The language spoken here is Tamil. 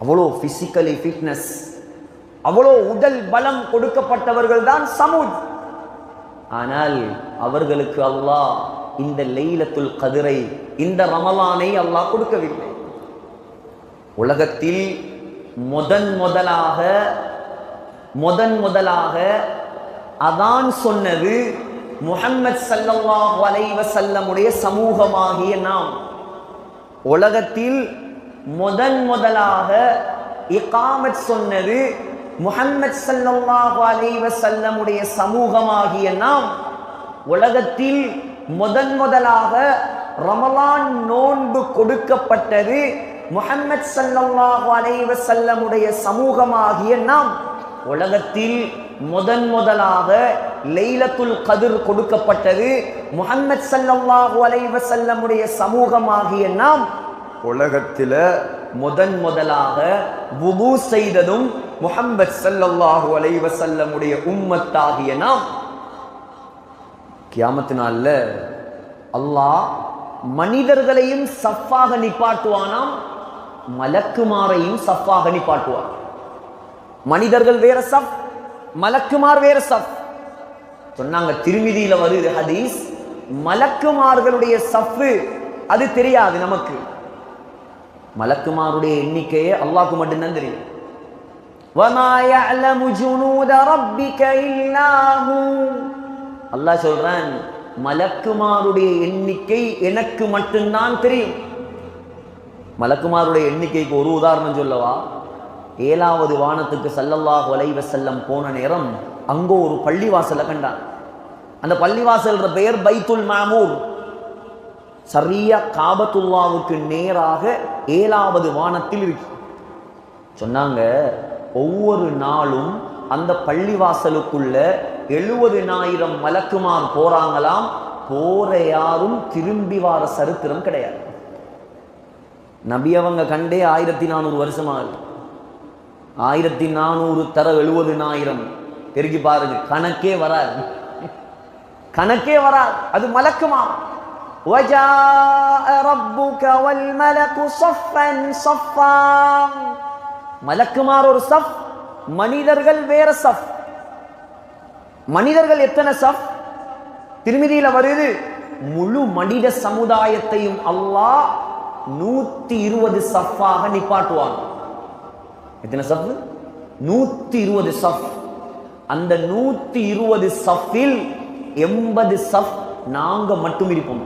அவ்வளோ பிசிக்கலி ஃபிட்னஸ் அவ்வளோ உடல் பலம் கொடுக்கப்பட்டவர்கள் தான் சமூத். ஆனால் அவர்களுக்கு அல்லாஹ் இந்த லெய்லத்துல் கதிரை இந்த ரமலானை அல்லாஹ் கொடுக்கவில்லை. உலகத்தில் முதன் முதலாக முதன் முதலாக அதான் சொன்னது முஹம்மது சல்லாஹ் வலைவசல்லமுடைய சமூகமாகிய நாம். உலகத்தில் முதன் முதலாக இகாமத் சொன்னது முஹம்மது சல்லாஹு அலைவ செல்லமுடைய சமூகமாகிய நாம். உலகத்தில் முதன் முதலாக ரமலான் நோன்பு கொடுக்கப்பட்டது முஹம்மது சல்லாஹு அலைவ செல்லமுடைய சமூகமாகிய நாம். உலகத்தில் முதன் முதலாக லைலத்துல் கதிர் கொடுக்கப்பட்டது முஹம்மது சல்லாஹு அலைவ செல்லமுடைய சமூகமாகிய நாம். உலகத்தில் முதன் முதலாக வுபு செய்ததும் முஹம்மது சல்லல்லாஹு அலைவ செல்லமுடைய உம்மத்தாகிய நாம். கியாமத்து நாள்ல அல்லாஹ் மனிதர்களையும் சஃப்பாக நிப்பாட்டுவானாம் மலக்குமாரையும் சஃப்பாக நிப்பாட்டுவார் மனிதர்கள் வேற சஃப் மலக்குமார் வேற சஃப். சொன்னாங்க திருமிதியில வருது ஹதீஸ் மலக்குமார்களுடைய சஃப்பு அது தெரியாது நமக்கு. மலக்குமாருடைய எண்ணிக்கையே அல்லாஹ்க்கு மட்டும்தான் தெரியும். அல்லாஹ் சொல்றான் மலக்குமாருடைய எண்ணிக்கை எனக்கு மட்டும்தான் தெரியும். மலக்குமாருடைய எண்ணிக்கைக்கு ஒரு உதாரணம் சொல்லவா? ஏழாவது வானத்துக்கு சல்லல்லாஹ் வலைவ செல்லம் போன நேரம் அங்கோ ஒரு பள்ளிவாசலை கண்டான். அந்த பள்ளிவாசல்ற பெயர் பைத்துல் மாமூர். சரியா காபத்துல்லாவுக்கு நேராக ஏழாவது வானத்தில் இருக்கு. சொன்னாங்க ஒவ்வொரு நாளும் அந்த பள்ளிவாசலுக்குள்ள எழுபதினாயிரம் மலக்குமார் போறாங்களாம் போற யாரும் திரும்பி வார சரித்திரம் கிடையாது. நபி அவங்க கண்டே ஆயிரத்தி நானூறு வருஷமாகுது ஆயிரத்தி நானூறு தர எழுபதினாயிரம் பெருக்கி பாருங்க கணக்கே வராது. கணக்கே வராது. அது மலக்குமா وَجَاءَ رَبُّكَ وَالْمَلَكُ صَفًّا صَفًّا மலக்குமார் ஒரு சஃப் மனிதர்கள் வேற சஃப் மனிதர்கள் எத்தனை சஃப் திருமதியில வருது முழு மனித சமுதாயத்தையும் அல்லாஹ் நூத்தி இருபது சஃப்பாக நிப்பாட்டுவாங்க எத்தனை சஃப் நூத்தி இருபது சஃப் அந்த நூத்தி இருபது சஃப்பில் எண்பது சஃப் நாங்க மட்டும் இருப்போம்